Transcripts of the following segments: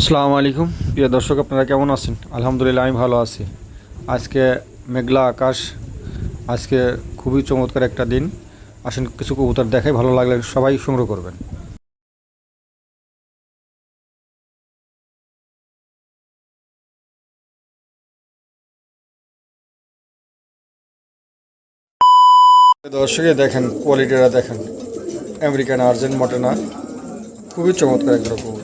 আসসালামু আলাইকুম। প্রিয় দর্শক, আপনারা কেমন আছেন? আলহামদুলিল্লাহ, আমি ভালো আছি। আজকে মেঘলা আকাশ, আজকে খুবই চমৎকার একটা দিন। আসেন কিছু কবুতর দেখাই, ভালো লাগলে সবাই সংগ্রহ করবেন। দর্শকে দেখেন কোয়ালিটিটা দেখেন। আমেরিকান আর্জেন্ট মটনা খুবই চমৎকার একজোড়া কবুতর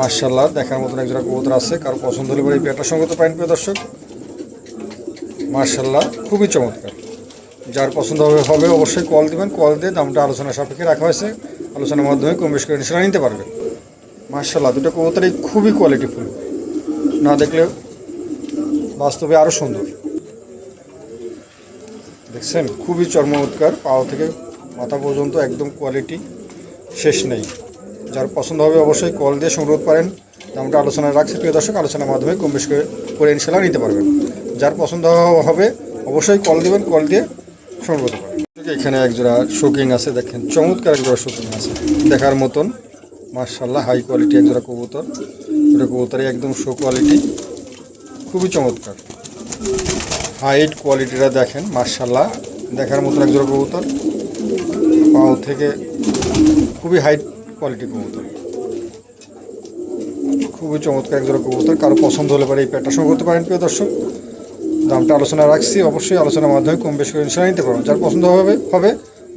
মার্শাল্লাহ দেখার মতন একজোড়া কবুতর আছে, কারও পছন্দ হলে এই পেয়ারটা সঙ্গত পাইন প্রিয় দর্শক। মার্শাল্লাহ খুবই চমৎকার। যার পছন্দ হবে হবে, অবশ্যই কল দিবেন কল দিয়ে দামটা আলোচনা সাপেক্ষে রাখা হয়েছে। আলোচনার মাধ্যমে কম বেশ করে ইনশাল্লাহ নিতে পারবেন মার্শাল্লাহ দুটো কবুতরই খুবই কোয়ালিটি কোয়ালিটিফুল না দেখলে বাস্তবে আরও সুন্দর। দেখছেন, খুবই চর্মৎকার পাও থেকে মাথা পর্যন্ত একদম কোয়ালিটি শেষ নেই। যার পছন্দ হবে অবশ্যই কল দিয়ে সংগ্রহ পারেন। দামটা আলোচনায় রাখছি, প্রিয় দর্শক, আলোচনার মাধ্যমে কম বেশি করে ইনশাল্লাহ নিতে পারবেন। যার পছন্দ হবে অবশ্যই কল দিবেন, কল দিয়ে সংগ্রহ করতে পারেন। এখানে একজোড়া শোকিং আছে, দেখেন চমৎকার একজোড়া শোকিং আছে। দেখার মতন মার্শাল্লাহ হাই কোয়ালিটি একজোড়া কবুতর। ওটা কবুতরই একদম শো কোয়ালিটি খুবই চমৎকার। হাইট কোয়ালিটিটা দেখেন মার্শাল্লাহ দেখার মতন একজোড়া কবুতর। পাও থেকে খুবই হাইট কোয়ালিটি কবুতর। খুবই চমৎকার একজোড়া কবুতর, কারও পছন্দ হলে পরে এই প্যাটটা সংগ্রহ করতে পারেন, প্রিয় দর্শক। দামটা আলোচনা রাখছি, অবশ্যই আলোচনার মাধ্যমে কম বেশি করে ইনশাল্লাহ নিতে পারবেন। যার পছন্দ হবে হবে,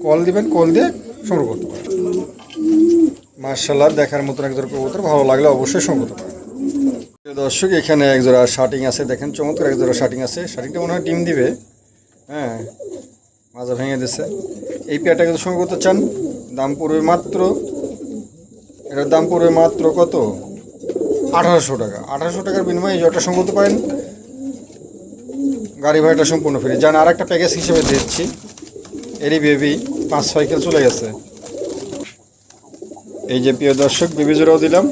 কল দিবেন, কল দিয়ে সংগ্রহ করতে পারেন। মার্শাল্লাহ দেখার মতন একজোড়া কবুতর, ভালো লাগলে অবশ্যই সংগ্রহ করতে পারেন। দর্শক, এখানে একজোড়া শার্টিং আছে, দেখেন চমৎকার একজোড়া শার্টিং আছে। শার্টিংটা মনে হয় ডিম দিবে। হ্যাঁ মাজা ভেঙে দিছে। এই পেয়ারটা কিন্তু সঙ্গে করতে চান, দাম পড়বে মাত্র এটার দাম পড়বে মাত্র কত? আঠারোশো টাকা। আঠারোশো টাকার বিনিময়ে জয়টা সঙ্গে করতে পারেন। গাড়ি ভাড়াটা সম্পূর্ণ ফ্রি যান আর একটা প্যাকেজ হিসেবে দিচ্ছি এরই বেবি পাঁচ, ছয় কিলো চলে গেছে। এই যে প্রিয় দর্শক বেবি জোড়াও দিলাম।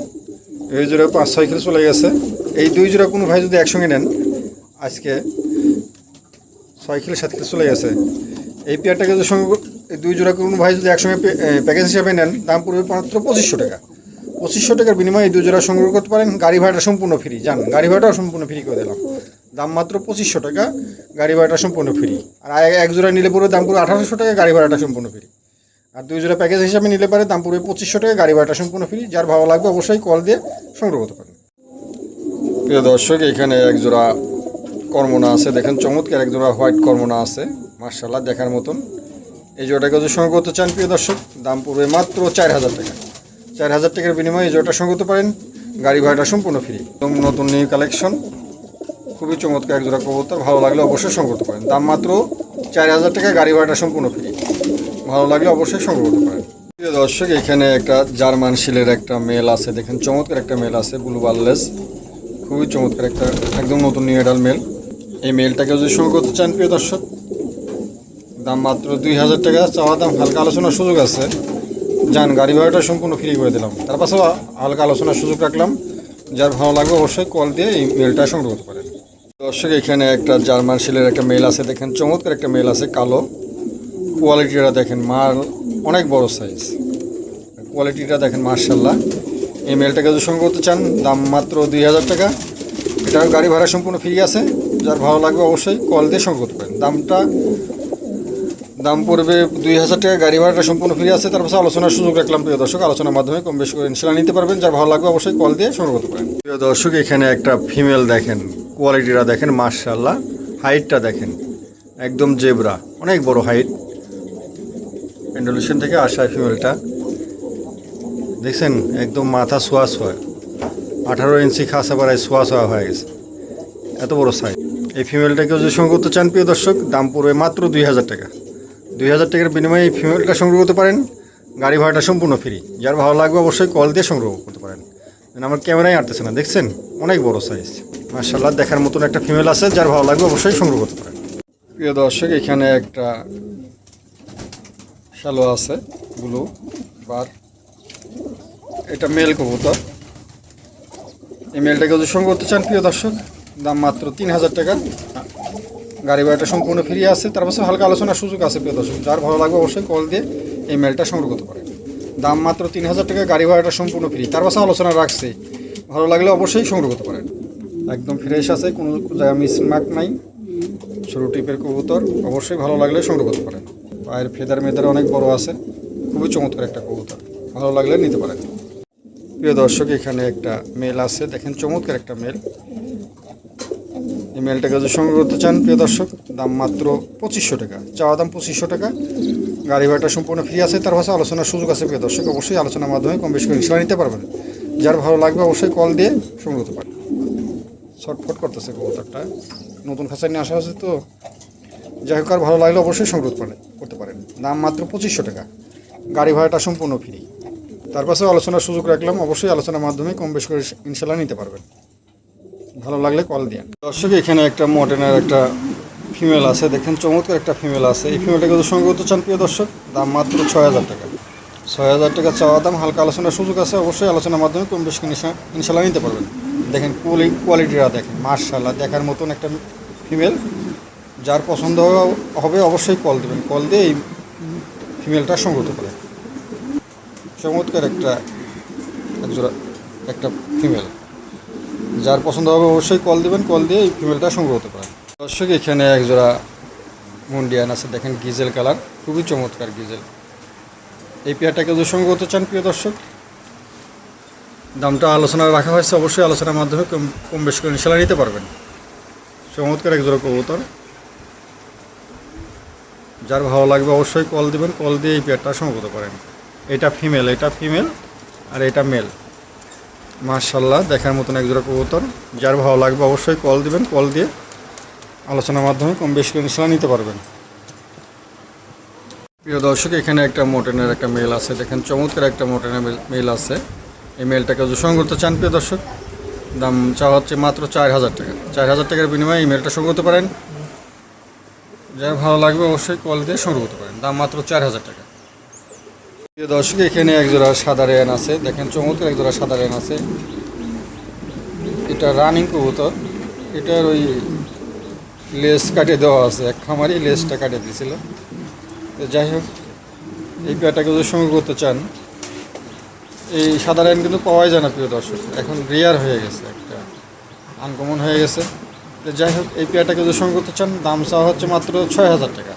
বেবি জোড়াও পাঁচ, ছয় কিলো চলে গেছে। এই দুই জোড়া কোনো ভাই যদি একসঙ্গে নেন, আজকে ছয় কিলো সাত কিলো চলে গেছে। এই পেয়ারটাকে যদি সঙ্গে দুই জোড়া কোনো ভাই যদি একসঙ্গে প্যাকেজ হিসাবে নেন, দাম পড়বে মাত্র পঁচিশশো টাকা। পঁচিশশো টাকার বিনিময়ে এই দুই জোড়া সংগ্রহ করতে পারেন। গাড়ি ভাড়াটা সম্পূর্ণ ফ্রি জান, গাড়ি ভাড়াটাও সম্পূর্ণ ফ্রি করে দিলাম। দাম মাত্র পঁচিশশো টাকা, গাড়ি ভাড়াটা সম্পূর্ণ ফ্রি আর এক- জোড়া নিলে পড়বে দাম পড়বে আঠারোশো টাকা, গাড়ি ভাড়াটা সম্পূর্ণ ফ্রি আর দুই জোড়া প্যাকেজ হিসাবে নিলে পারে দাম পড়বে পঁচিশশো টাকা, গাড়ি ভাড়াটা সম্পূর্ণ ফ্রি যার ভালো লাগবে অবশ্যই কল দিয়ে সংগ্রহ করতে পারেন। প্রিয় দর্শক, এখানে এক জোড়া কর্মনা আছে। দেখেন চমৎকার এক জোড়া হোয়াইট কর্মনা আছে। মার্শাল্লাহ দেখার মতন। এই জোড়াটাকে যদি সংগ্রহ করতে চান, প্রিয় দর্শক, দাম পড়বে মাত্র চার হাজার টাকা। চার হাজার টাকার বিনিময়ে এই জোড়াটা সঙ্গে করতে পারেন। গাড়ি ভাড়াটা সম্পূর্ণ ফ্রি একদম নতুন নিউ কালেকশন খুবই চমৎকার এক জোড়া কবুতর। ভালো লাগলে অবশ্যই সংগ্রহ পারেন। দাম মাত্র চার হাজার টাকা, গাড়ি ভাড়াটা সম্পূর্ণ ফ্রি ভালো লাগলে অবশ্যই সংগ্রহ করতে পারেন। প্রিয় দর্শক, এখানে একটা জার্মান শিলের একটা মেল আছে। দেখেন, চমৎকার একটা মেল আছে, ব্লু বার্লেস। খুবই চমৎকার একটা, একদম নতুন নিউ এডাল মেল। এই মেলটাকে যদি শুরু করতে চান, প্রিয় দর্শক, দাম মাত্র দুই হাজার টাকা। চাওয়া দাম, হালকা আলোচনার সুযোগ আছে। যান, গাড়ি ভাড়াটা সম্পূর্ণ ফ্রি করে দিলাম। তার পাশেও হালকা আলোচনার সুযোগ রাখলাম। যার ভালো লাগবে অবশ্যই কল দিয়ে এই মেলটা সংগ্রহ করতে পারেন। দর্শক, এখানে একটা জার্মান শিলের একটা মেল আছে, দেখেন, চমৎকার একটা মেল আছে, কালো। কোয়ালিটিটা দেখেন, মাল অনেক বড় সাইজ কোয়ালিটিটা দেখেন মার্শাল্লাহ এই মেলটাকে যদি সঙ্গে করতে চান, দাম মাত্র দুই হাজার টাকা। এটার গাড়ি ভাড়া সম্পূর্ণ ফ্রি আছে। যার ভালো লাগবে অবশ্যই কল দিয়ে সঙ্গে করতে পারেন। দামটা দাম পড়বে দুই হাজার টাকা, গাড়ি ভাড়াটা সম্পূর্ণ ফ্রি আছে। তারপর আলোচনার সুযোগ রাখলাম, প্রিয় দর্শক। আলোচনার মাধ্যমে কম বেশি করে ইনশাল্লাহ নিতে পারবেন। যা ভালো লাগবে অবশ্যই কল দিয়ে সংগ্রহ করতে পারেন। প্রিয় দর্শক, এখানে একটা ফিমেল দেখেন কোয়ালিটিটা দেখেন মার্শাল্লাহ হাইটটা দেখেন, একদম জেবরা অনেক বড় হাইট ইন্ডোনেশিয়ান থেকে আসা ফিমেলটা দেখছেন, একদম মাথা শোয়া শোয়া আঠারো ইঞ্চি খাসা পাড়ায় শোয়া শোয়া হয়ে গেছে। এত বড় সাইজ এই ফিমেলটাকেও যদি সংগ্রহ করতে চান, প্রিয় দর্শক, দাম পড়বে মাত্র দুই হাজার টাকা। দুই হাজার টাকার বিনিময়ে এই ফিমেলটা সংগ্রহ করতে পারেন। গাড়ি ভাড়াটা সম্পূর্ণ ফ্রি যার ভালো লাগবে অবশ্যই কল দিয়ে সংগ্রহ করতে পারেন। আমার ক্যামেরায় আটতেছে না, দেখছেন? অনেক বড় সাইজ মার্শাল্লাহ দেখার মতন একটা ফিমেল আছে, যার ভালো লাগবে অবশ্যই সংগ্রহ করতে পারেন। প্রিয় দর্শক, এখানে একটা শ্যালো আছে ব্লু বার এটা মেল কবুতর। এই মেলটাকে যদি সংগ্রহ করতে চান, প্রিয় দর্শক, দাম মাত্র তিন হাজার টাকা। গাড়ি ভাড়াটা সম্পূর্ণ ফ্রি আছে। তার পাশে হালকা আলোচনার সুযোগ আছে, প্রিয় দর্শক। যার ভালো লাগবে অবশ্যই কল দিয়ে এই মেলটা সংগ্রহ করতে পারেন। দাম মাত্র তিন হাজার টাকা, গাড়ি ভাড়াটা সম্পূর্ণ ফ্রি তার পাশে আলোচনা রাখছে। ভালো লাগলে অবশ্যই সংগ্রহ করতে পারেন। একদম ফ্রেশ আছে, কোনো জায়গায় মিস মার্ক নাই। সরু টিপের কবুতর, অবশ্যই ভালো লাগলে সংগ্রহ করতে পারেন। পায়ের ফেদার মেদার অনেক বড় আছে। খুবই চমৎকার একটা কবুতর। ভালো লাগলে নিতে পারেন। প্রিয় দর্শক, এখানে একটা মেল আছে। দেখেন, চমৎকার একটা মেল এই মেলটাকে যদি সংগ্রহ করতে চান, প্রিয় দর্শক, দাম মাত্র পঁচিশশো টাকা। চাওয়া দাম পঁচিশশো টাকা। গাড়ি ভাড়াটা সম্পূর্ণ ফ্রি আছে, তার পাশে আলোচনার সুযোগ আছে, প্রিয় দর্শক, অবশ্যই আলোচনার মাধ্যমে কম বেশি করে ইনশাল্লাহ নিতে পারবেন। যার ভালো লাগবে অবশ্যই কল দিয়ে সংগ্রহ করতে পারেন। ছটফট করতেছে কবুতরটা। নতুন খাঁচায় নিয়ে আসা হয়েছে তো। যাই হোক, আর ভালো লাগলে অবশ্যই সংগ্রহ পারেন করতে পারেন। দাম মাত্র পঁচিশশো টাকা। গাড়ি ভাড়াটা সম্পূর্ণ ফ্রি তার পাশে আলোচনার সুযোগ রাখলাম। অবশ্যই আলোচনার মাধ্যমে কম বেশি করে ইনশাল্লাহ নিতে পারবেন। ভালো লাগলে কল দিন দর্শক, এখানে একটা মডার্নের একটা ফিমেল আছে। দেখেন, চমৎকার একটা ফিমেল আছে। এই ফিমেলটাকে যদি সঙ্গে করতে চান, প্রিয় দর্শক। দাম মাত্র ছয় হাজার টাকা। ছয় হাজার টাকা চাওয়া দাম, হালকা আলোচনার সুযোগ আছে। অবশ্যই আলোচনার মাধ্যমে কম বেশি করে ইনশাল্লাহ নিতে পারবেন। দেখেন কোয়ালি কোয়ালিটিটা দেখেন। মার্শাল্লাহ দেখার মতন একটা ফিমেল যার পছন্দ হবে- অবশ্যই কল দেবেন। কল দিয়ে এই ফিমেলটা সংগ্রহ পারেন চমৎকার একটা একজোড়া একটা ফিমেল যার পছন্দ হবে অবশ্যই কল দেবেন কল দিয়ে এই ফিমেলটা সংগ্রহ করতে পারেন। দর্শক, এখানে একজোড়া মুন্ডিয়ান আছে, দেখেন গিজেল কালার, খুবই চমৎকার গিজেল। এই পেয়ারটাকে যদি সংগ্রহ করতে চান, প্রিয় দর্শক, দামটা আলোচনা রাখা হয়েছে, অবশ্যই আলোচনার মাধ্যমে কম কম বেশি করে ইনশাল্লাহ নিতে পারবেন। চমৎকার একজোড়া কবুতর। যার ভালো লাগবে অবশ্যই কল দিবেন কল দিয়ে এই পেয়ারটা সংগ্রহ করতে পারেন। এটা ফিমেল এটা ফিমেল আর এটা মেল মার্শাল্লাহ দেখার মতন একজোড়া কবুতর। যার ভালো লাগবে অবশ্যই কল দিবেন, কল দিয়ে আলোচনার মাধ্যমে কম বেশি ইনশাল্লাহ নিতে পারবেন। প্রিয় দর্শক, এখানে একটা মোটেনের একটা মেল আছে। দেখেন, চমৎকার একটা মোটেনের মেল আছে। এই মেলটাকে সংগ্রহ করতে চান, প্রিয় দর্শক, দাম চাওয়া হচ্ছে মাত্র চার হাজার টাকা। চার হাজার টাকার বিনিময়ে এই মেলটা সংগ্রহ করতে পারেন। যার ভালো লাগবে অবশ্যই কল দিয়ে সংগ্রহ করতে পারেন। দাম মাত্র চার হাজার টাকা। দর্শক, এখানে একজোড়া সাদা রেয়ান আছে। দেখেন চমৎকার একজোড়া সাদা রেয়ান আছে। এটা রানিং কবুতর। এটার ওই লেস কাটিয়ে দেওয়া আছে। এক খামারই লেসটা কাটিয়ে দিয়েছিল। তো যাই হোক, এই পেয়ারটাকে যদি সংগ্রহ করতে চান, এই সাদা রেয়ান কিন্তু পাওয়াই যায় না, প্রিয় দর্শক। এখন রেয়ার হয়ে গেছে, একটা আনকমন হয়ে গেছে। তো যাই হোক, এই পেয়ারটাকে যদি সংগ্রহ করতে চান, দাম চাওয়া হচ্ছে মাত্র ছয় হাজার টাকা।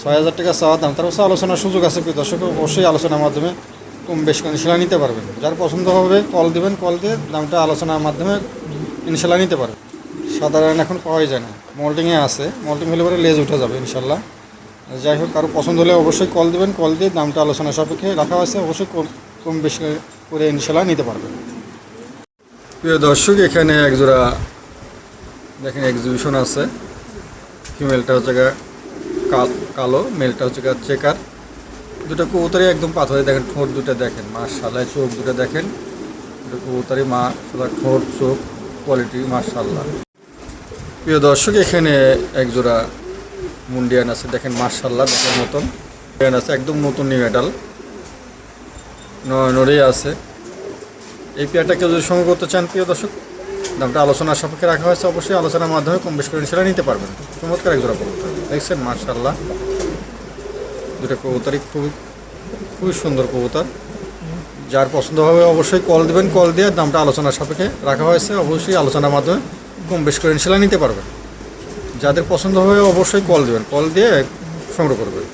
ছয় হাজার টাকা চাওয়া দাম, তার পাশে আলোচনার সুযোগ আছে প্রিয় দর্শক, অবশ্যই আলোচনার মাধ্যমে কম বেশ ইনশাল্লাহ নিতে পারবেন। যার পছন্দ হবে কল দিবেন কল দিয়ে দামটা আলোচনার মাধ্যমে ইনশাল্লাহ নিতে পারবেন। সাধারণ এখন পাওয়াই যায় না। মল্টিংয়ে আছে মল্টিং হলে পরে লেজ উঠে যাবে ইনশাল্লাহ। যাই হোক, কারও পছন্দ হলে অবশ্যই কল দিবেন কল দিয়ে দামটা আলোচনা সাপেক্ষে রাখা হয়েছে অবশ্যই কম কম বেশি করে ইনশাল্লাহ নিতে পারবেন। প্রিয় দর্শক, এখানে একজোড়া দেখেন এক্সিবিশন আছে। ফিমেলটা হচ্ছে কাল- মেলটা হচ্ছে চেকার। দুটো কবুতরই একদম পাথরে দেখেন, ঠোঁট দুটো দেখেন মাশাল্লাহ চোখ দুটো দেখেন। দুটো কবুতরই মা ঠোঁট, চোখ কোয়ালিটি মাশাল্লাহ প্রিয় দর্শক, এখানে একজোড়া মুন্ডিয়ান আছে, দেখেন মার্শাল্লাহ দেখার মতন। মুন্ডিয়ান আছে, একদম নতুন নিউ মেডাল নড়ে আছে। এই পেয়ারটাকে যদি সংগ্রহ করতে চান, প্রিয় দর্শক দামটা আলোচনার সাপেক্ষে রাখা হয়েছে। অবশ্যই আলোচনার মাধ্যমে কম বেশি করে নিতে পারবেন। চমৎকার একজোড়া কবুতর। দেখছেন মার্শাল্লাহ দুটো কবুতরই খুবই খুবই সুন্দর কবুতর। যার পছন্দ হবে অবশ্যই কল দেবেন, কল দিয়ে দামটা আলোচনার সাপেক্ষে রাখা হয়েছে। অবশ্যই আলোচনার মাধ্যমে কম বেশি করে ইনশাল্লাহ নিতে পারবেন। যাদের পছন্দ হবে অবশ্যই কল দেবেন, কল দিয়ে সংগ্রহ করবেন।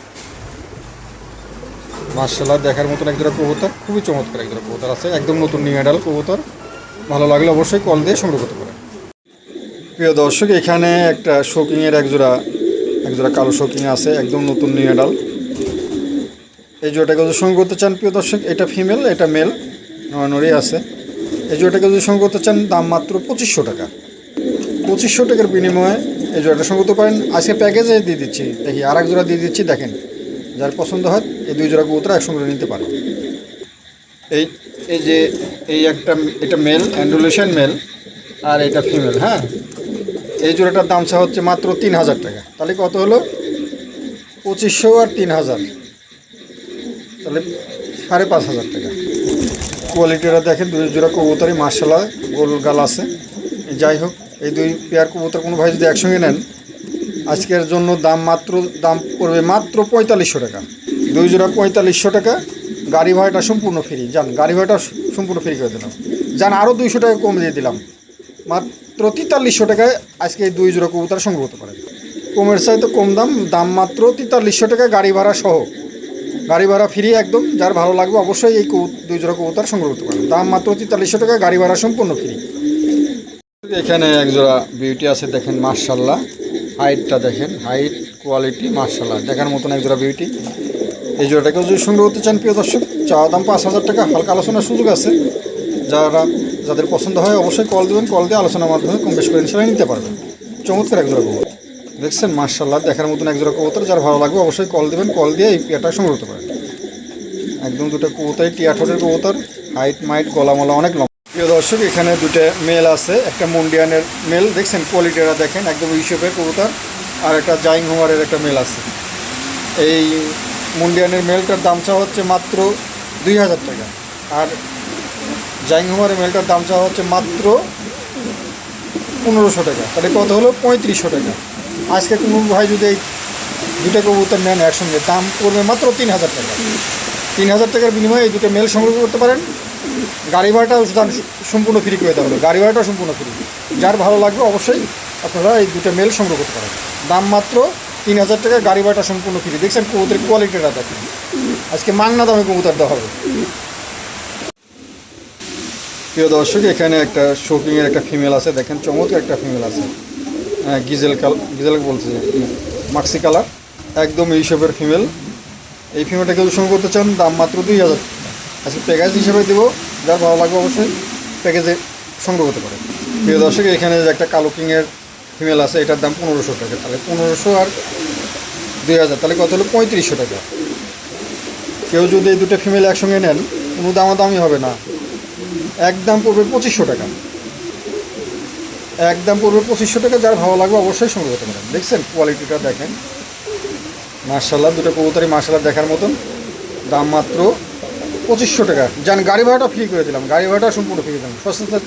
মার্শাল্লাহ দেখার মতন একজোড়া কবুতর। খুবই চমৎকার একজোড়া কবুতর আছে। একদম নতুন নিউ কবুতর। ভালো লাগলে অবশ্যই কল দিয়ে সংগ্রহ করতে পারেন। প্রিয় দর্শক, এখানে একটা শোকিংয়ের একজোড়া একজোড়া কালো শোকিং আছে, একদম নতুন নিউ মেডাল এই জোড়াটাকে যদি সংগ্রহ করতে চান, প্রিয় দর্শক, এটা ফিমেল, এটা মেল, নড়ি আছে। এই জোড়াটাকে যদি সংগ্রহ করতে চান, দাম মাত্র পঁচিশশো টাকা। পঁচিশশো টাকার বিনিময়ে এই জোড়াটা সংগ্রহ করতে পারেন। আজকে প্যাকেজে দিয়ে দিচ্ছি, দেখি আর এক জোড়া দিয়ে দিচ্ছি, দেখেন। যার পছন্দ হয়, এই দুই জোড়া কবুতর একসঙ্গে নিতে পারেন। এই এই যে এই একটা এটা মেল অ্যান্ডুলেশন মেল আর এটা ফিমেল হ্যাঁ? এই জোড়াটার দাম চা হচ্ছে মাত্র তিন হাজার টাকা। তাহলে কত হলো? পঁচিশশো আর তিন হাজার। তাহলে সাড়ে পাঁচ হাজার টাকা। কোয়ালিটিটা দেখেন, দুই জোড়া কবুতরই মার্শাল্লাহ গোল গাল আছে। যাই হোক, এই দুই পেয়ার কবুতর কোনো ভাই যদি একসঙ্গে নেন, আজকের জন্য দাম মাত্র, দাম পড়বে মাত্র পঁয়তাল্লিশশো টাকা। দুই জোড়া পঁয়তাল্লিশশো টাকা গাড়ি ভাড়াটা সম্পূর্ণ ফ্রি যান গাড়ি ভাড়াটা সম্পূর্ণ ফ্রি করে দিলাম। যান আরও দুইশো টাকা কম দিয়ে দিলাম। মাত্র তেতাল্লিশশো টাকায় আজকে এই দুই জোড়া কবুতর সংগ্রহ করতে পারেন। কমের চাইতে কম দাম দাম মাত্র তেতাল্লিশশো টাকা গাড়ি ভাড়া সহ। গাড়ি ভাড়া ফ্রি একদম, যার ভালো লাগবে অবশ্যই এই দুই জোড়া কবুতর সংগ্রহ করতে পারেন। দাম মাত্র তেতাল্লিশশো টাকা, গাড়ি ভাড়া সম্পূর্ণ ফ্রি এখানে এক জোড়া বিউটি আছে, দেখেন মার্শাল্লাহ হাইটটা দেখেন হাইট কোয়ালিটি মার্শাল্লাহ দেখার মতন এক জোড়া বিউটি এই জোড়াটাকেও যদি সংগ্রহ করতে চান, প্রিয় দর্শক, চাওয়া দাম পাঁচ হাজার টাকা। হালকা আলোচনার সুযোগ আছে। যারা, যাদের পছন্দ হয়, অবশ্যই কল দেবেন কল দিয়ে আলোচনার মাধ্যমে কম বেশ করে ইনশাল্লাহ নিতে পারবেন। চমৎকার এক জোড়া কবুতর। দেখছেন মার্শাল্লাহ দেখার মতন এক জোড়া কবুতর। যার ভালো লাগবে, অবশ্যই কল দেবেন কল দিয়ে এই পেয়াটা সংগ্রহ করতে পারেন। একদম দুটো কবুতরই টিয়া ঠোঁটের কবুতর। হাইট মাইট গলা মলা অনেক লম্বা। প্রিয় দর্শক, এখানে দুটো মেল আছে, একটা মুন্ডিয়ানের মেল দেখছেন কোয়ালিটিটা দেখেন, একদম ইসেপের কবুতর। আর একটা জাইং হোমারের একটা মেল আছে। এই মুন্ডিয়ানের মেলটার দাম চাওয়া হচ্ছে মাত্র দুই হাজার টাকা। আর জাইং হোমারের মেলটার দাম চাওয়া হচ্ছে মাত্র পনেরোশো টাকা। তাহলে কত হলো? পঁয়ত্রিশশো টাকা। আজকে কোনো ভাই যদি এই দুটো কবুতর নেন একসঙ্গে, দাম পড়বে মাত্র তিন হাজার টাকা। তিন হাজার টাকার বিনিময়ে এই দুটো মেল সংগ্রহ করতে পারেন। গাড়ি ভাড়াটাও দাম সম্পূর্ণ ফ্রি করে দেওয়া হলো। গাড়ি ভাড়াটাও সম্পূর্ণ ফ্রি যার ভালো লাগবে অবশ্যই আপনারা এই দুটো মেল সংগ্রহ করতে পারেন। দাম মাত্র তিন হাজার টাকা গাড়ি ভাড়াটা সম্পূর্ণ ফ্রি দেখছেন কবুতরের কোয়ালিটিটা দেখেন। আজকে মাংনা দামে কবুতর দেওয়া হবে। প্রিয় দর্শক, এখানে একটা শোকিংয়ের একটা ফিমেল আছে। দেখেন চমৎকার একটা ফিমেল আছে। গিজেল কাল গিজেল বলছে মাক্সি কালার একদম এই সবের ফিমেল এই ফিমেলটা কেউ সংগ্রহ করতে চান, দাম মাত্র দুই হাজার। আজকে প্যাকেজ হিসেবে দেবো। যার ভালো লাগবে অবশ্যই প্যাকেজে সংগ্রহ করতে পারে প্রিয় দর্শক, এখানে একটা কালো কিংয়ের ফিমেল আছে, এটার দাম পনেরোশো টাকা। তাহলে পনেরোশো আর দুই হাজার, তাহলে কত হলো? পঁয়ত্রিশশো টাকা। কেউ যদি এই দুটো ফিমেল একসঙ্গে নেন, কোনো দামাদামি হবে না। এক দাম পড়বে পঁচিশশো টাকা। এক দাম পড়বে পঁচিশশো টাকা, যার ভালো লাগবে অবশ্যই সংগ্রহ করতে পারেন। দেখছেন কোয়ালিটিটা দেখেন। মার্শাল্লাহ দুটো কবুতরই মার্শাল্লাহ দেখার মতন। দাম মাত্র পঁচিশশো টাকা। যান গাড়ি ভাড়াটা ফ্রি করে দিলাম। গাড়ি ভাড়াটা সম্পূর্ণ ফ্রি দিলাম। সস্তা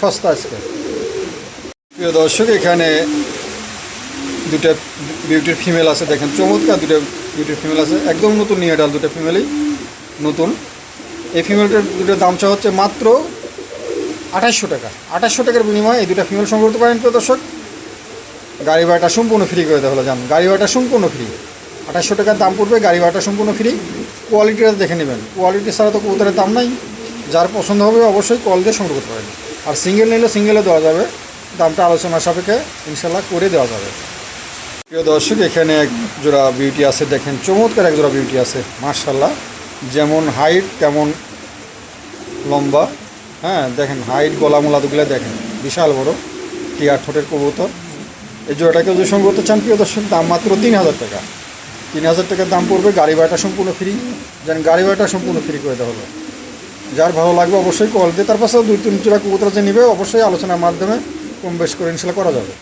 সস্তা আজকে। প্রিয় দর্শক, এখানে দুটো বিউটির ফিমেল আছে, দেখেন চমৎকার দুটো বিউটির ফিমেল আছে। একদম নতুন নিয়ে ডাল দুটো ফিমেলই নতুন। এই ফিমেলটার দুটো দাম চা হচ্ছে মাত্র আঠাশশো টাকা। আঠাশশো টাকার বিনিময়ে এই দুটো ফিমেল সংগ্রহ করতে পারেন প্রিয় দর্শক। গাড়ি ভাড়াটা সম্পূর্ণ ফ্রি করে দেওয়া হলো, জান। গাড়ি ভাড়াটা সম্পূর্ণ ফ্রি আঠাশশো টাকার দাম পড়বে গাড়ি ভাড়াটা সম্পূর্ণ ফ্রি কোয়ালিটিটা দেখে নেবেন। কোয়ালিটি ছাড়া তো কবুতরের দাম নাই। যার পছন্দ হবে অবশ্যই কল দিয়ে সংগ্রহ করতে পারেন। আর সিঙ্গেল নিলে সিঙ্গেলে দেওয়া যাবে দামটা আলোচনা সাপেক্ষে ইনশাল্লাহ করে দেওয়া যাবে। প্রিয় দর্শক, এখানে এক জোড়া বিউটি আছে, দেখেন চমৎকার এক জোড়া বিউটি আছে মার্শাল্লাহ যেমন হাইট তেমন লম্বা। হ্যাঁ দেখেন হাইট গলা মোলাদুগুলো দেখেন, বিশাল বড় টিয়ার ঠোঁটের কবুতর। এই জোড়াটাকে যদি সঙ্গে করতে চান, প্রিয় দর্শক, দাম মাত্র তিন হাজার টাকা। তিন হাজার টাকার দাম পড়বে গাড়ি ভাড়াটা সম্পূর্ণ ফ্রি যেন গাড়ি ভাড়াটা সম্পূর্ণ ফ্রি করে দেওয়া হলো যার ভালো লাগবে অবশ্যই কল দিয়ে, তার পাশে দুই তিন জোড়া কবুতর যে নেবে, অবশ্যই আলোচনার মাধ্যমে কম বেশ করে ইনশাল্লাহ করা যাবে।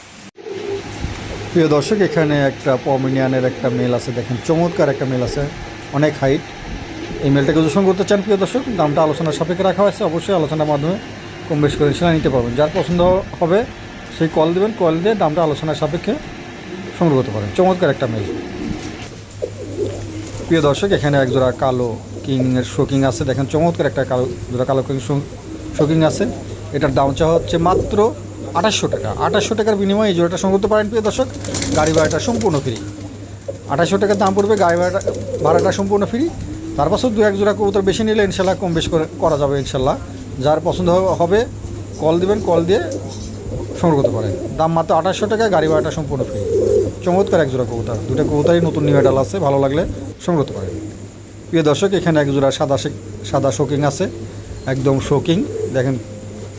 প্রিয় দর্শক, এখানে একটা পমিনিয়ানের একটা মেল আছে। দেখেন, চমৎকার একটা মেল আছে। অনেক হাইট এই মেলটাকে যোজন করতে চান প্রিয় দর্শক দামটা আলোচনার সাপেক্ষে রাখা হয়েছে। অবশ্যই আলোচনার মাধ্যমে কম বেশ করে ইনশাল্লাহ নিতে পারবেন। যার পছন্দ হবে সেই কল দেবেন। কল দিয়ে দামটা আলোচনার সাপেক্ষে সংগ্রহ করতে পারেন। চমৎকার একটা মেল প্রিয় দর্শক, এখানে এক জোড়া কালো কিংয়ের শোকিং আছে। দেখেন, চমৎকার একটা কালো, জোড়া কালো কিং শোকিং আছে। এটার দাম চাওয়া হচ্ছে মাত্র আঠাশশো টাকা। আঠাশশো টাকার বিনিময়ে এই জোড়াটা সংগ্রহ করতে পারেন প্রিয় দর্শক, গাড়ি ভাড়াটা সম্পূর্ণ ফ্রি। আঠাশশো টাকার দাম পড়বে গাড়ি ভাড়াটা ভাড়াটা সম্পূর্ণ ফ্রি। তার পাশেও দু এক জোড়া কবুতর বেশি নিলে ইনশাল্লাহ কম বেশ করে করা যাবে ইনশাল্লাহ। যার পছন্দ হবে, কল দিবেন, কল দিয়ে সংগ্রহ করতে পারেন। দাম মাত্র আঠাশশো টাকা গাড়ি ভাড়াটা সম্পূর্ণ ফ্রি। চমৎকার এক জোড়া কবুতর। দুটো কবুতরই নতুন নিউ ডাল আছে, ভালো লাগলে সংগ্রহ করতে পারেন। প্রিয় দর্শক, এখানে এক জোড়া সাদা সাদা শোকিং আছে। একদম শোকিং দেখেন,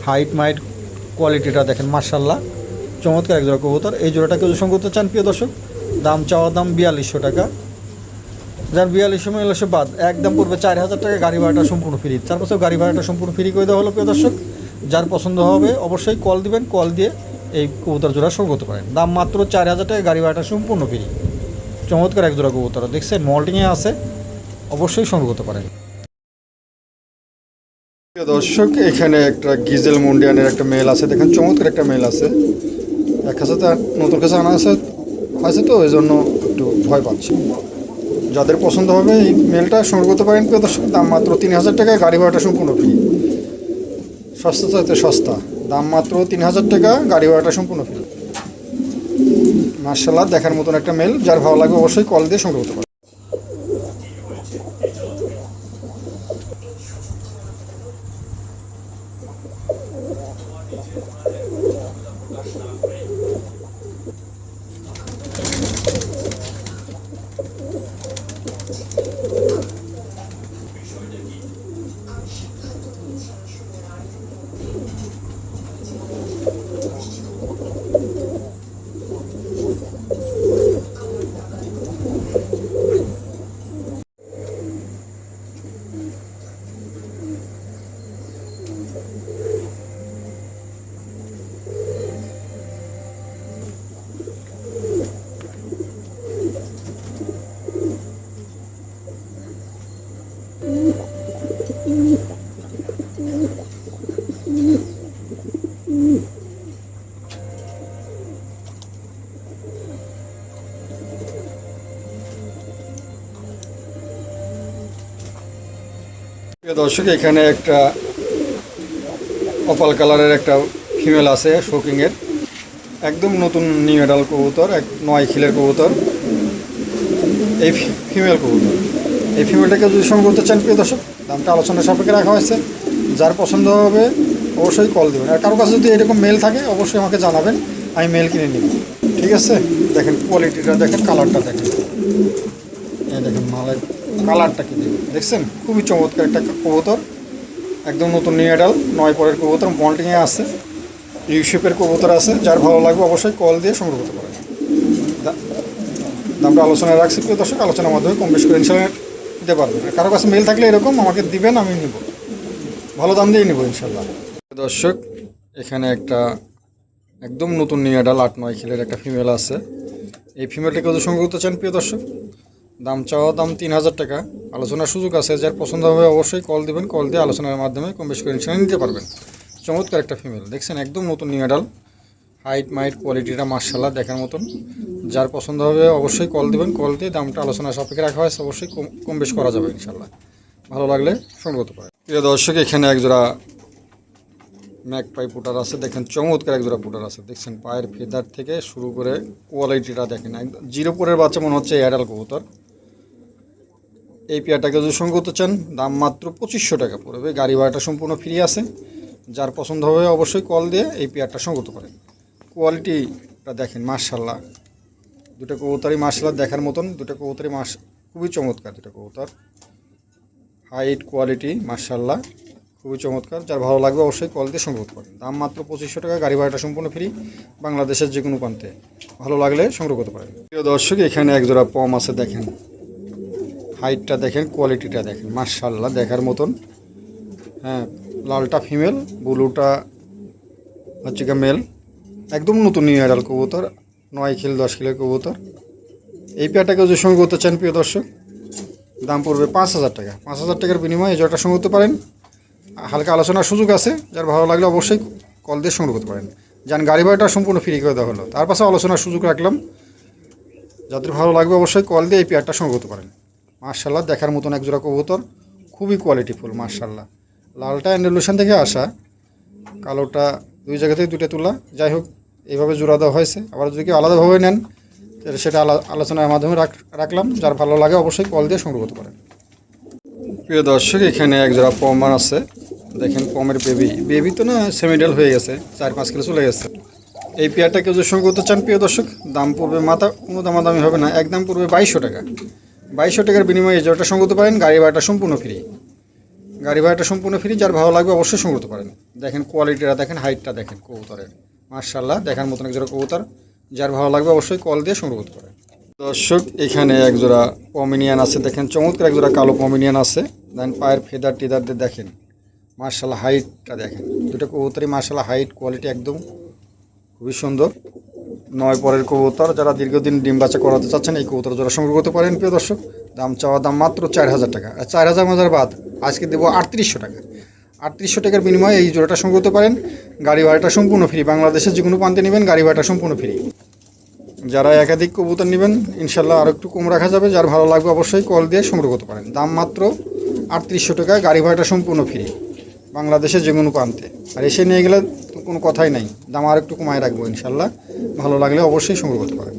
হাইট মাইট কোয়ালিটিটা দেখেন মার্শাল্লাহ চমৎকার এক জোড়া কবুতর। এই জোড়াটাকে যদি সংগ্রহ করতে চান, প্রিয় দর্শক? দাম চাওয়া দাম বিয়াল্লিশশো টাকা। যার বিয়াল্লিশশো মিয়াল্লিশশো বাদ, একদম পড়বে চার হাজার টাকা গাড়ি ভাড়াটা সম্পূর্ণ ফ্রি তার পাশে গাড়ি ভাড়াটা সম্পূর্ণ ফ্রি করে দেওয়া হলো, প্রিয় দর্শক। যার পছন্দ হবে, অবশ্যই কল দিবেন কল দিয়ে এই কবুতর জোড়া সংগ্রহ করতে পারেন। দাম মাত্র চার হাজার টাকা, গাড়ি ভাড়াটা সম্পূর্ণ ফ্রি চমৎকার এক জোড়া কবুতর। দেখছেন মল্টিংয়ে আছে, অবশ্যই সংগ্রহ করতে পারেন। দর্শক, এখানে একটা গিজেল মুন্ডিয়ানের একটা মেল আছে। দেখেন, চমৎকার একটা মেল আছে। এক কাছে তো নতুন কাছে আনা আছে আছে তো ওই জন্য একটু ভয় পাচ্ছি। যাদের পছন্দ হবে, এই মেলটা সংগ্রহ করতে পারেন, প্রিয় দর্শক। দাম মাত্র তিন হাজার টাকা, গাড়ি ভাড়াটা সম্পূর্ণ ফ্রি সস্তা চাইতে সস্তা। দাম মাত্র তিন হাজার টাকা, গাড়ি ভাড়াটা সম্পূর্ণ ফ্রি মার্শাল্লাহ দেখার মতন একটা মেল। যার ভালো লাগবে, অবশ্যই কল দিয়ে সংগ্রহ করতে পারে প্রিয় দর্শক, এখানে একটা কপাল কালারের একটা ফিমেল আছে শোকিংয়ের একদম নতুন নিউ এডাল কবুতর, এক নয় খিলের কবুতর। এই ফিমেল কবুতর। এই ফিমেলটাকে যদি সঙ্গে করতে চান, প্রিয় দর্শক, দামটা আলোচনা সাপেক্ষে রাখা হয়েছে। যার পছন্দ হবে, অবশ্যই কল দেবেন। আর কারও কাছে যদি এরকম মেল থাকে, অবশ্যই আমাকে জানাবেন, আমি মেল কিনে নিব। ঠিক আছে? দেখেন কোয়ালিটিটা দেখেন কালারটা দেখেন। দেখেন মালের কালারটা কি দেখেন। দেখছেন? খুবই চমৎকার একটা কবুতর। একদম নতুন নিউ এডাল নয় পরের কবুতর মল্টিংয়ে আছে। ইউ শেপের কবুতর আছে। যার ভালো লাগবে অবশ্যই কল দিয়ে সংগ্রহ করতে পারেন। দামটা আলোচনায় রাখছি, প্রিয় দর্শক, আলোচনার মাধ্যমে কম বেশি করে ইনশাল্লাহ দিতে পারবেন। কারও কাছে মেল থাকলে এরকম, আমাকে দিবেন, আমি নিব। ভালো দাম দিয়েই নিব ইনশাল্লাহ। দর্শক, এখানে একটা একদম নতুন নিউ এডাল আট, নয়, খেলের একটা ফিমেল আছে। এই ফিমেলটাকে যদি সংগ্রহ করতে চান, প্রিয় দর্শক দাম চাওয়া দাম তিন হাজার টাকা। আলোচনার সুযোগ আছে, যার পছন্দ হবে অবশ্যই কল দিবেন, কল দিয়ে আলোচনার মাধ্যমে কম বেশি করে নিতে পারবেন। চমৎকার একটা ফিমেল দেখছেন একদম নতুন নিউ এডাল হাইট মাইট কোয়ালিটিটা মার্শাল্লাহ দেখার মতন। যার পছন্দ হবে অবশ্যই কল দিবেন, কল দিয়ে দামটা আলোচনা সাপেক্ষে রাখা হয়েছে অবশ্যই কম বেশ করা যাবে ইনশাল্লাহ ভালো লাগলে করতে পারে প্রিয় দর্শক, এখানে একজোড়া ম্যাক পাই পুটার আছে, দেখেন চমৎকার একজোড়া পুটার আছে। দেখছেন পায়ের ফেদার থেকে শুরু করে কোয়ালিটিটা দেখেন একদম জিরো পরের বাচ্চা মনে হচ্ছে এয়ারটেল কবুতর। এই পেয়ারটাকে যদি সঙ্গে করতে চান, দাম মাত্র পঁচিশশো টাকা পড়বে। গাড়ি ভাড়াটা সম্পূর্ণ ফ্রি আছে। যার পছন্দ হবে অবশ্যই কল দিয়ে এই পেয়ারটা সঙ্গে করতে পারেন। কোয়ালিটিটা দেখেন মার্শাল্লাহ দুটো কবুতরই মার্শাল্লাহ দেখার মতন। দুটো কবুতরই মাস খুবই চমৎকার দুটো কবুতর। হাইট কোয়ালিটি মার্শাল্লাহ খুবই চমৎকার। যার ভালো লাগবে অবশ্যই কল দিয়ে সংগ্রহ করতে পারেন। দাম মাত্র পঁচিশশো টাকা, গাড়ি ভাড়াটা সম্পূর্ণ ফ্রি বাংলাদেশের যে কোনো প্রান্তে। ভালো লাগলে সংগ্রহ করতে পারেন। প্রিয় দর্শক, এখানে একজোড়া পম আছে, দেখেন। হাইটটা দেখেন কোয়ালিটিটা দেখেন মার্শাল্লাহ দেখার মতন। হ্যাঁ লালটা ফিমেল ব্লুটা হচ্ছে গিয়ে মেল একদম নতুন নিউ এডাল কবুতর, নয় খিল দশ কিলের কবুতর। এই পেয়ারটাকে যদি সঙ্গে করতে চান, প্রিয় দর্শক, দাম পড়বে পাঁচ হাজার টাকা। পাঁচ হাজার টাকার বিনিময়ে এই জটা সঙ্গে করতে পারেন। হালকা আলোচনার সুযোগ আছে, যার ভালো লাগলে অবশ্যই কল দিয়ে সংগ্রহ করতে পারেন। যান, গাড়ি ভাড়াটা সম্পূর্ণ ফ্রি করে দেওয়া হলো। তার পাশে আলোচনার সুযোগ রাখলাম। যাদের ভালো লাগবে, অবশ্যই কল দিয়ে এই পেয়ারটা সংগ্রহ করতে পারেন। মার্শাল্লাহ দেখার মতন একজোড়া কবুতর। খুবই কোয়ালিটিফুল মার্শাল্লাহ লালটা অ্যান্ডেলুশন থেকে আসা। কালোটা দুই জায়গা থেকে দুটো তোলা। যাই হোক, এইভাবে জোড়া দেওয়া হয়েছে। আবার যদি কেউ আলাদাভাবে নেন, তাহলে সেটা আলা- আলোচনার মাধ্যমে রাখ রাখলাম। যার ভালো লাগে অবশ্যই কল দিয়ে সংগ্রহ করতে পারেন। প্রিয় দর্শক, এখানে এক জোড়া পমার আছে। দেখেন, পমের বেবি বেবি তো না সেমিডাল হয়ে গেছে, চার পাঁচ কিলো চলে গেছে। এই পেয়ারটাকে যদি সংগ্রহ করতে চান, প্রিয় দর্শক, দাম পড়বে মাথা কোনো দামাদামি হবে না। একদম পড়বে বাইশশো টাকা। বাইশশো টাকার বিনিময়ে জোড়াটা সঙ্গে করতে পারেন, গাড়ি ভাড়াটা সম্পূর্ণ ফ্রি গাড়ি ভাড়াটা সম্পূর্ণ ফ্রি যার ভালো লাগবে অবশ্যই সঙ্গে করতে পারেন। দেখেন কোয়ালিটিটা দেখেন হাইটটা দেখেন কবুতরের। মার্শাল্লাহ দেখার মতন এক জোড়া কবুতর। যার ভালো লাগবে অবশ্যই কল দিয়ে সংগ্রহ করতে পারেন। দর্শক, এখানে এক জোড়া পমিনিয়ান আছে, দেখেন চমৎকার এক জোড়া কালো পমিনিয়ান আছে। দেন পায়ের ফেদার টেদার দিয়ে দেখেন। মার্শাল্লাহ হাইটটা দেখেন। দুটো কবুতরই মার্শাল্লাহ হাইট কোয়ালিটি একদম খুবই সুন্দর। নয় পরের কবুতর যারা দীর্ঘদিন ডিম বাচ্চা করাতে চাচ্ছেন এই কবুতর যারা সংগ্রহ করতে পারেন, প্রিয় দর্শক, দাম চাওয়া দাম মাত্র চার হাজার টাকা। আর চার হাজার হাজার বাদ, আজকে দেবো আটত্রিশশো টাকা। আটত্রিশশো টাকার বিনিময়ে এই জোড়াটা সংগ্রহ করতে পারেন। গাড়ি ভাড়াটা সম্পূর্ণ ফ্রি বাংলাদেশের যে কোনো প্রান্তে নেবেন, গাড়ি ভাড়াটা সম্পূর্ণ ফ্রি যারা একাধিক কবুতর নেবেন, ইনশাল্লাহ আরও একটু কম রাখা যাবে। যার ভালো লাগবে অবশ্যই কল দিয়ে সংগ্রহ করতে পারেন। দাম মাত্র আটত্রিশশো টাকা, গাড়ি ভাড়াটা সম্পূর্ণ ফ্রি বাংলাদেশের যে কোনো প্রান্তে। আর এসে নিয়ে গেলে কোনো কথাই নাই। দাম আর একটু কমায় রাখব ইনশাল্লাহ। ভালো লাগলে অবশ্যই সংগ্রহ করতে পারেন।